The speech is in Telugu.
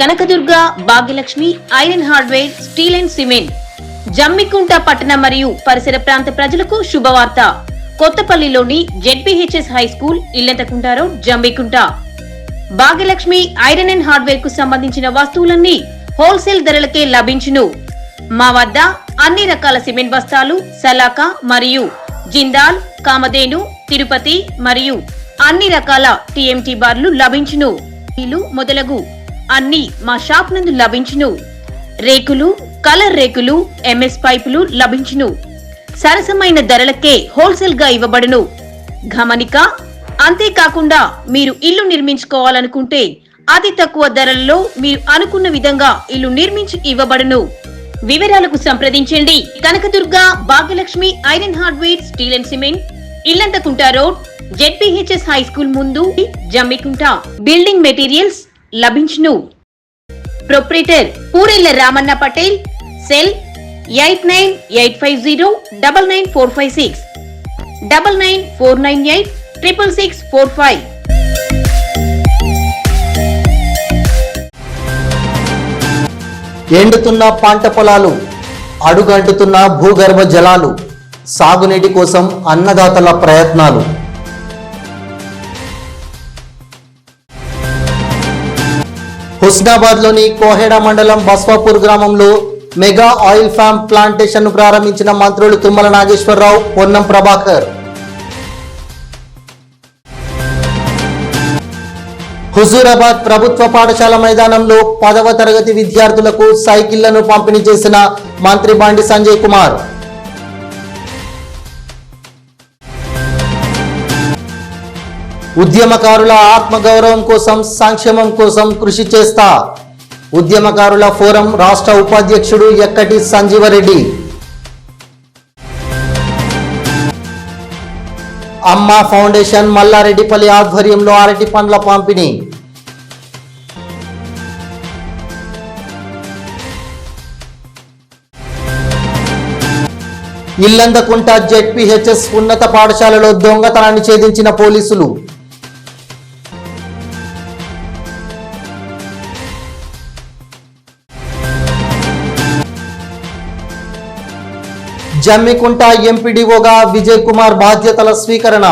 Kanakadurga Bhagyalakshmi iron hardware steel and cement Jammikunta పట్టణ మరియు పరిసర ప్రాంత ప్రజలకు శుభవార్త. కొత్తపల్లిలోని ZPHS high school Illanthakunta road Jammikunta. Bhagyalakshmi iron and హార్డ్వేర్కు సంబంధించిన వస్తువులన్నీ హోల్సేల్ ధరలకే లభించును. మా వద్ద అన్ని రకాల సిమెంట్ బస్తాలు సలాక మరియు జిందాల్ కామధేను తిరుపతి మరియు అన్ని రకాల టీఎంటీ బార్లు లభించును. మొదలగు అన్ని మా షాప్ నందు లభించును. రేకులు కలర్ రేకులు ఎంఎస్ పైపులు లభించును. సరసమైన ధరలకే హోల్సేల్గా ఇవ్వబడును. గమనిక అంతేకాకుండా మీరు ఇల్లు నిర్మించుకోవాలనుకుంటే అతి తక్కువ ధరలలో మీరు అనుకున్న విధంగా ఇల్లు నిర్మించి ఇవ్వబడును. వివరాలకు సంప్రదించండి. Kanakadurga Bhagyalakshmi iron hardware steel and cement Illanthakunta road ZPHS high school ముందు జమ్మికుంట. బిల్డింగ్ మెటీరియల్స్ లభించును. Proprietor Purella Ramanna Patel cell eight nine eight five zero double nine four five six double nine four nine eight triple six four five. ఎండుతున్న పంట పొలాలు అడుగంటుతున్న భూగర్భ జలాలు సాగునీటి కోసం అన్నదాతల ప్రయత్నాలు. హుస్నాబాద్లోని కోహెడ మండలం బస్వాపూర్ గ్రామంలో మెగా ఆయిల్ ఫ్యామ్ ప్లాంటేషన్ ప్రారంభించిన మంత్రులు తుమ్మల నాగేశ్వరరావు పొన్నం ప్రభాకర్. హుజూరాబాద్ ప్రభుత్వ పాఠశాల మైదానంలో పదవ తరగతి విద్యార్థులకు సైకిళ్ళను పంపిణీ చేసిన మంత్రి బండి సంజయ్ కుమార్. ఉద్యమకారుల ఆత్మగౌరవం కోసం సంక్షేమం కోసం కృషి చేస్తా. ఉద్యమకారుల ఫోరం రాష్ట్ర ఉపాధ్యక్షుడు ఎక్కటి సంజీవరెడ్డి. అమ్మ ఫౌండేషన్ మల్లారెడ్డిపల్లి ఆధ్వర్యంలో అరటి పండ్ల పంపిణీ. ఇల్లందకుంట జెడ్పీహెచ్ఎస్ ఉన్నత పాఠశాలలో దొంగతనాన్ని ఛేదించిన పోలీసులు. జమ్మికుంట ఎంపీడీఓగా విజయ్ కుమార్ బాధ్యతల స్వీకరణ.